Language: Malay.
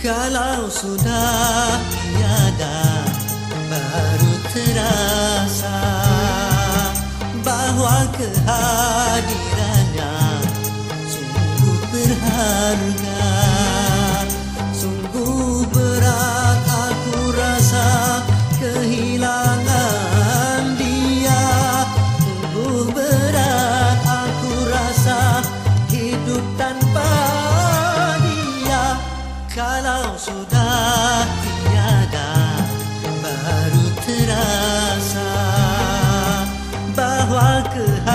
Kalau sudah tiada baru terasa bahwa kehadirannya sungguh berharga. Kalau sudah tiada baru terasa bahwa keharusan